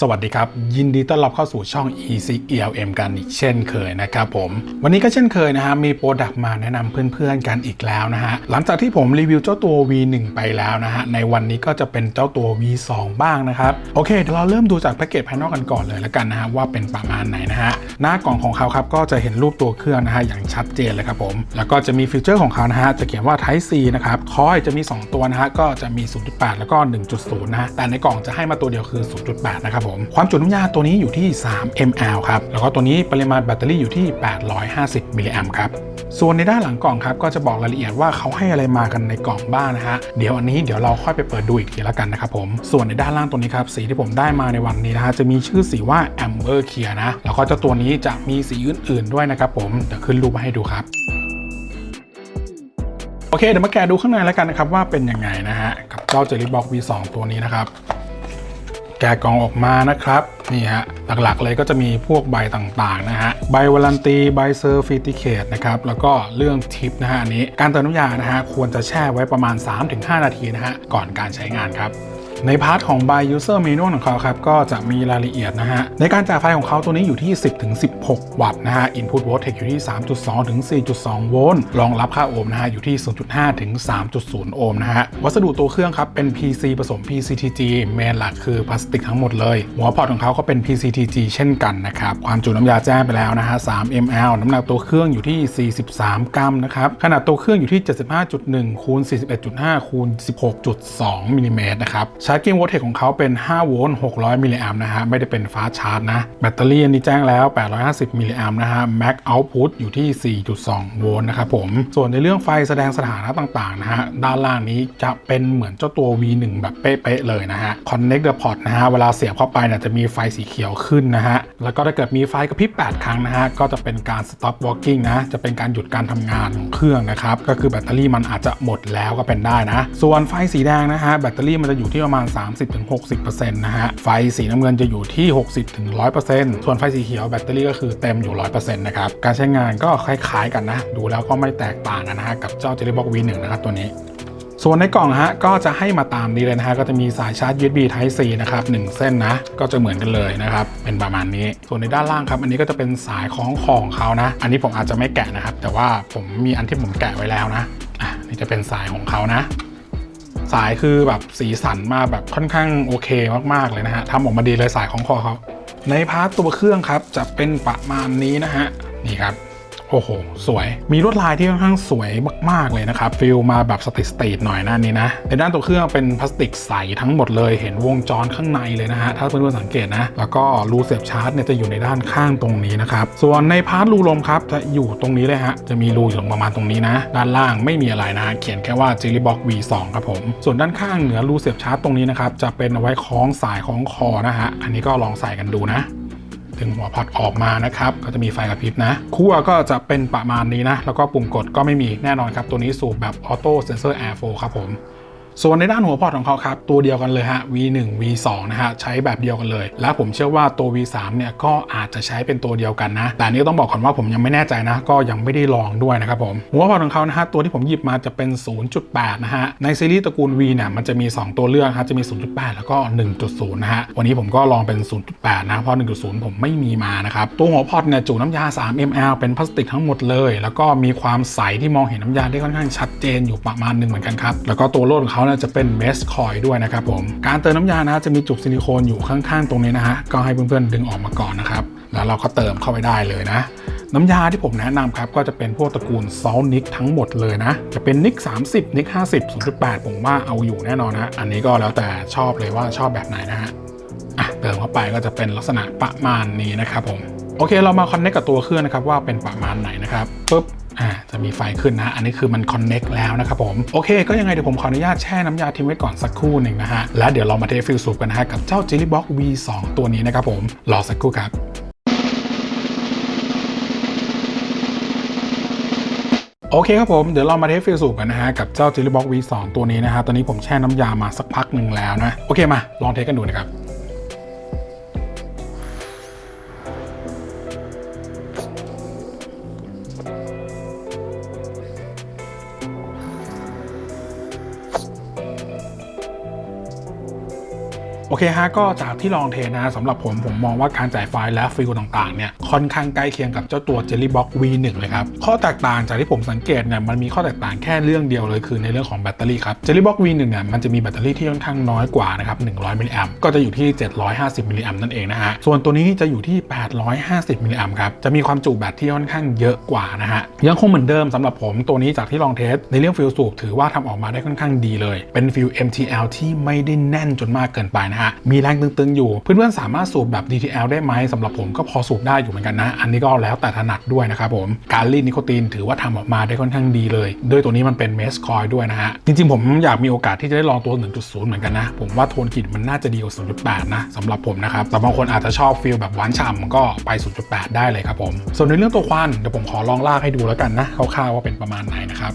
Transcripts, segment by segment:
สวัสดีครับ ยินดีต้อนรับเข้าสู่ช่อง easy elm กันอีกเช่นเคยนะครับผม วันนี้ก็เช่นเคยนะฮะมีโปรดักต์มาแนะนำเพื่อนๆกันอีกแล้วนะฮะ หลังจากที่ผมรีวิวเจ้าตัว V1 ไปแล้วนะฮะ ในวันนี้ก็จะเป็นเจ้าตัว V2 บ้างนะครับ โอเคเดี๋ยวเราเริ่มดูจากแพ็กเกจภายนอกกันก่อนเลยแล้วกันนะฮะ ว่าเป็นประมาณไหนนะฮะ หน้ากล่องของเขาครับก็จะเห็นรูปตัวเครื่องนะฮะอย่างชัดเจนเลยครับผม แล้วก็จะมีฟีเจอร์ของเขานะฮะจะเขียนว่า Type C นะครับคอยจะมี 2 ตัวนะฮะก็จะมี 0.8 แล้วก็ 1.0 นะฮะแต่ในกล่องจะให้มาตัวเดียวคือ 0.8 นะครับผมความจุน้ำยาตัวนี้อยู่ที่ 3 mAh ครับแล้วก็ตัวนี้ปริมาณแบตเตอรี่อยู่ที่ 850มิลลิแอมครับส่วนในด้านหลังกล่องครับก็จะบอกรายละเอียดว่าเขาให้อะไรมากันในกล่องบ้างนะฮะเดี๋ยวอันนี้เดี๋ยวเราค่อยไปเปิดดูอีกทีละกันนะครับผมส่วนในด้านล่างตัวนี้ครับสีที่ผมได้มาในวันนี้นะฮะจะมีชื่อสีว่า Amber Clear นะแล้วก็เจ้าตัวนี้จะมีสีอื่นๆด้วยนะครับผมเดี๋ยวขึ้นรูปมาให้ดูครับโอเคเดี๋ยวมาแกะดูข้างในแล้วกันนะครับว่าเป็นยังไงนะฮะกับเจ้า Jelly Box V2 ตัวนี้นะครับ แกะกล่องออกมานะครับนี่ฮะหลักๆเลยก็จะมีพวกใบต่างๆนะฮะใบวารันตีใบเซอร์ฟิติเคตนะครับแล้วก็เรื่องทิปนะฮะอันนี้การเติมน้ำยานะฮะควรจะแช่ไว้ประมาณ 3-5 นาทีนะฮะก่อนการใช้งานครับ ในพาร์ทของ by user manual ของเขาครับก็จะมีรายละเอียดนะฮะ ในการจ่ายไฟของเขาตัวนี้อยู่ที่ 10ถึง16 วัตต์นะฮะ input voltage อยู่ที่ 3.2 ถึง 4.2 โวลต์รองรับค่าโอห์มนะฮะ อยู่ที่ 0.5 ถึง 3.0 โอห์มนะฮะ วัสดุตัวเครื่องครับเป็น PC ผสม PCTG เมนหลักคือพลาสติกทั้งหมดเลย หัวพอร์ตของเขาก็เป็น PCTG เช่นกันนะครับ ความจุน้ำยาแจ้งไปแล้วนะฮะ 3 ml น้ำหนักตัวเครื่องอยู่ที่ 43 กรัมนะครับ ขนาดตัวเครื่องอยู่ที่ 75.1คูณ41.5คูณ16.2มิลลิเมตรนะครับชาร์จเกมโวลเทจของเขาเป็น 5 โวลต์ 600 มิลลิแอมป์นะฮะ ไม่ได้เป็นฟ้าชาร์จนะ แบตเตอรี่อันนี้แจ้งแล้ว 850 มิลลิแอมป์นะฮะ แม็กเอาท์พุตอยู่ที่ 4.2 โวลต์นะครับผม ส่วนในเรื่องไฟแสดงสถานะต่าง ๆ นะฮะ ด้านล่างนี้จะเป็นเหมือนเจ้าตัว V1 แบบเป๊ะ ๆ เลยนะฮะ Connect the port นะฮะ เวลาเสียบเข้าไปเนี่ยจะมีไฟสีเขียวขึ้นนะฮะ แล้วก็ถ้าเกิดมีไฟกระพริบ 8 ครั้งนะฮะ ก็จะเป็นการ stop working นะ จะเป็นการหยุดการทำงานของเครื่องนะครับ ก็คือแบตเตอรี่มันอาจจะหมดแล้วก็เป็นได้นะ ส่วนไฟสีแดงนะฮะ แบตเตอรี่มันจะอยู่ที่ประมาณมาณ 30-60%นะฮะ ไฟสีน้ำเงินจะอยู่ที่ 60-100%ส่วนไฟสีเขียวแบตเตอรี่ก็คือเต็มอยู่ 100%นะครับ การใช้งานก็คล้ายๆกันนะ ดูแล้วก็ไม่แตกต่างกันนะฮะกับเจ้า Jellybox V1 นะครับตัวนี้ส่วนในกล่องฮะก็จะให้มาตามนี้เลยนะฮะก็จะมีสายชาร์จ USB Type C นะครับ1เส้นนะ ก็จะเหมือนกันเลยนะครับเป็นประมาณนี้ ส่วนในด้านล่างครับ อันนี้ก็จะเป็นสายคล้องของเขานะ อันนี้ผมอาจจะไม่แกะนะครับ แต่ว่าผมมีอันที่ผมแกะไว้แล้วนะอะนี่จะเป็นสายของเขานะ สายคือแบบสีสันมาแบบค่อนข้างโอเคมากๆเลยนะฮะทำออกมาดีเลยสายของคอเขาในพาร์ตตัวเครื่องครับจะเป็นประมาณนี้นะฮะนี่ครับ โอ้โห สวย มีลวดลายที่ค่อนข้างสวยมาก ๆ เลยนะครับ ฟิลมาแบบสติสตรีทหน่อยนะอันนี้นะ ในด้านตัวเครื่องเป็นพลาสติกใสทั้งหมดเลย เห็นวงจรข้างในเลยนะฮะ ถ้าเพื่อนๆสังเกตนะ แล้วก็รูเสียบชาร์จเนี่ยจะอยู่ในด้านข้างตรงนี้นะครับ ส่วนในพาร์ทรูลมครับ จะอยู่ตรงนี้เลยฮะ จะมีรูอยู่ประมาณตรงนี้นะ ด้านล่างไม่มีอะไรนะ เขียนแค่ว่า Jellybox V2 ครับผม ส่วนด้านข้างเหนือรูเสียบชาร์จตรงนี้นะครับ จะเป็นเอาไว้คล้องสายคล้องคอนะฮะ อันนี้ก็ลองใส่กันดูนะ ถึงหัวพอดออกมานะครับ ก็จะมีไฟกระพริบนะคั่วก็จะเป็นประมาณนี้นะ แล้วก็ปุ่มกดก็ไม่มีแน่นอนครับ ตัวนี้สูบแบบออโต้เซนเซอร์แอร์โฟครับผม ส่วนในด้านหัวพอร์ตของเขาครับ ตัวเดียวกันเลยฮะ V1 V2 นะฮะใช้แบบเดียวกันเลย และผมเชื่อว่าตัว V3 เนี่ยก็อาจจะใช้เป็นตัวเดียวกันนะ แต่นี้ต้องบอกก่อนว่าผมยังไม่แน่ใจนะ ก็ยังไม่ได้ลองด้วยนะครับผม หัวพอร์ตของเขานะฮะตัวที่ผมหยิบมาจะเป็น 0.8 นะฮะ ในซีรีส์ตระกูล V เนี่ยมันจะมี 2 ตัวเลือกครับจะมี 0.8 แล้วก็ 1.0 นะฮะ วันนี้ผมก็ลองเป็น 0.8 นะเพราะ 1.0 ผมไม่มีมานะครับตัวหัวพอร์ตเนี่ยจุน้ำยา 3 ml เป็นพลาสติกทั้งหมดเลย แล้วก็มีความใสที่มองเห็นน้ำยาได้ค่อนข้างชัดเจนอยู่ประมาณหนึงเหมือนกันครับแล้วก็ตัวโล่ของเขาเนี่ยจะเป็นเมสคอยด้วยนะครับผมการเติมน้ำยานะจะมีจุกซิลิโคนอยู่ข้างๆตรงนี้นะฮะก็ให้เพื่อนๆดึงออกมาก่อนนะครับแล้วเราก็เติมเข้าไปได้เลยนะ น้ำยาที่ผมแนะนำครับ ก็จะเป็นพวกตระกูลซอลนิกทั้งหมดเลยนะ จะเป็นนิก 30 นิก 50 0.8 ผมว่าเอาอยู่แน่นอนนะ อันนี้ก็แล้วแต่ชอบเลยว่าชอบแบบไหนนะฮะอะเติมเข้าไปก็จะเป็นลักษณะประมาณนี้นะครับผมโอเค เรามาคอนเน c t กับตัวเครื่องนะครับว่าเป็นประมาณไหนนะครับปุ๊บ จะมีไฟขึ้นนะ อันนี้คือมันคอนเน c t แล้วนะครับผม โอเค ก็ยังไงเดี๋ยวผมขออนุญาตแช่น้ำยาทิ้งไว้ก่อนสักครู่หนึ่งนะฮะ แล้วเดี๋ยวเรามาเทฟิลสูบกันนะฮะกับเจ้า Jellybox V2 ตัวนี้นะครับผม รอสักครู่ครับโอเคครับผม เดี๋ยวเรามาเทสฟิลสูบกันนะฮะ กับเจ้า Jellybox V2 ตัวนี้นะฮะ ตอนนี้ผมแช่น้ำยามาสักพักหนึ่งแล้วนะ โอเคมา ลองเทสกันดูนะครับ อเคฮะก็จากที่ลองเทนะสำหรับผมผมมองว่าการจ่ายไฟและฟิลต่างๆเนี่ยค่อนข้างใกล้เคียงกับเจ้าตัว Jellybox V1 เลยครับข้อแตกต่างจากที่ผมสังเกตเนี่ยมันมีข้อแตกต่างแค่เรื่องเดียวเลยคือในเรื่องของแบตเตอรี่ครับ Jellybox V1 เนี่ยมันจะมีแบตเตอรี่ที่ค่อนข้างน้อยกว่านะครับ100มิลลิแอมก็จะอยู่ที่ 750มิลลิแอมนั่นเองนะฮะส่วนตัวนี้จะอยู่ที่ 850มิลลิแอมครับจะมีความจุแบตที่ค่อนข้างเยอะกว่านะฮะยังคงเหมือนเดิมสำหรับผมตัวนี้จากที่ลองเทสในเรื่องฟิลสูบถือว่าทำออกมาได้ค่อนข้างดีเลย เป็นฟิล MTL ที่ไม่ได้แน่นจนมากเกินไปนะฮะมีแรงตึงๆอยู่ เพื่อนๆสามารถสูบแบบ DTL ได้ไหมสำหรับผมก็พอสูบได้อยู่เหมือนกันนะ อันนี้ก็แล้วแต่ถนัดด้วยนะครับผมการรีดนิโคตินถือว่าทำออกมาได้ค่อนข้างดีเลย ด้วยตัวนี้มันเป็นเมสคอยด้วยนะฮะจริงๆผมอยากมีโอกาสที่จะได้ลองตัว 1.0 เหมือนกันนะ ผมว่าโทนกลิ่นมันน่าจะดีกว่า 0.8 นะสำหรับผมนะครับแต่บางคนอาจจะชอบฟีลแบบหวานฉ่ำก็ไป 0.8 ได้เลยครับผมส่วนในเรื่องตัวควันเดี๋ยวผมขอลองลากให้ดูแล้วกันนะคร่าวๆว่าเป็นประมาณไหนนะครับ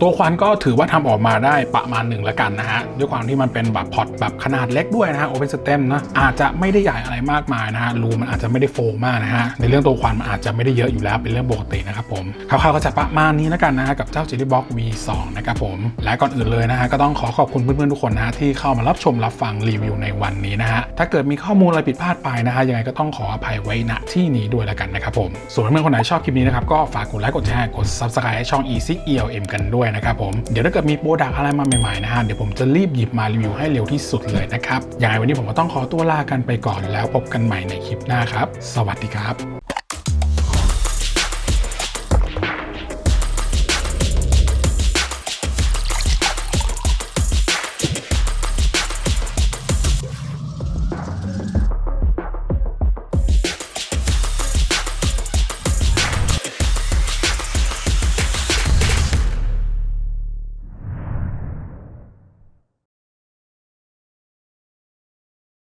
ตัวควันก็ถือว่าทำออกมาได้ประมาณหนึ่งล้วกันนะฮะ ด้วยความที่มันเป็นแบบพอตแบบขนาดเล็กด้วยนะฮะ Open Stem นะอาจจะไม่ได้ใหญ่อะไรมากมายนะฮะรูมันอาจจะไม่ได้โฟมมากนะฮะในเรื่องตัวควันมันอาจจะไม่ได้เยอะอยู่แล้วเป็นเรื่องปกตินะครับผมคร่าวๆก็จะประมาณนี้ล้วกันนะฮะกับเจ้า Jelly Box V2 นะครับผมและก่อนอื่นเลยนะฮะก็ต้องขอขอบคุณเพื่อนๆทุกคนนะฮะที่เข้ามารับชมรับฟังรีวิวในวันนี้นะฮะถ้าเกิดมีข้อมูลอะไรผิดพลาดไปนะฮะยังไงก็ต้องขออภัยไว้ณที่นี้ด้วยล้วกันนะครับผมส่วนเพื่อนๆคนไหนชอบคลิปนี้นะครับก็ฝากกดไลค์กดแชร์กด Subscribe ช่อง Easy ELM กันด้วยนะครับผมเดี๋ยวถ้าเกิดมีโปรดักอะไรมาใหม่ๆนะฮะเดี๋ยวผมจะรีบหยิบมารีวิวให้เร็วที่สุดเลยนะครับยังไงวันนี้ผมก็ต้องขอตัวลากันไปก่อนแล้วพบกันใหม่ในคลิปหน้าครับ สวัสดีครับ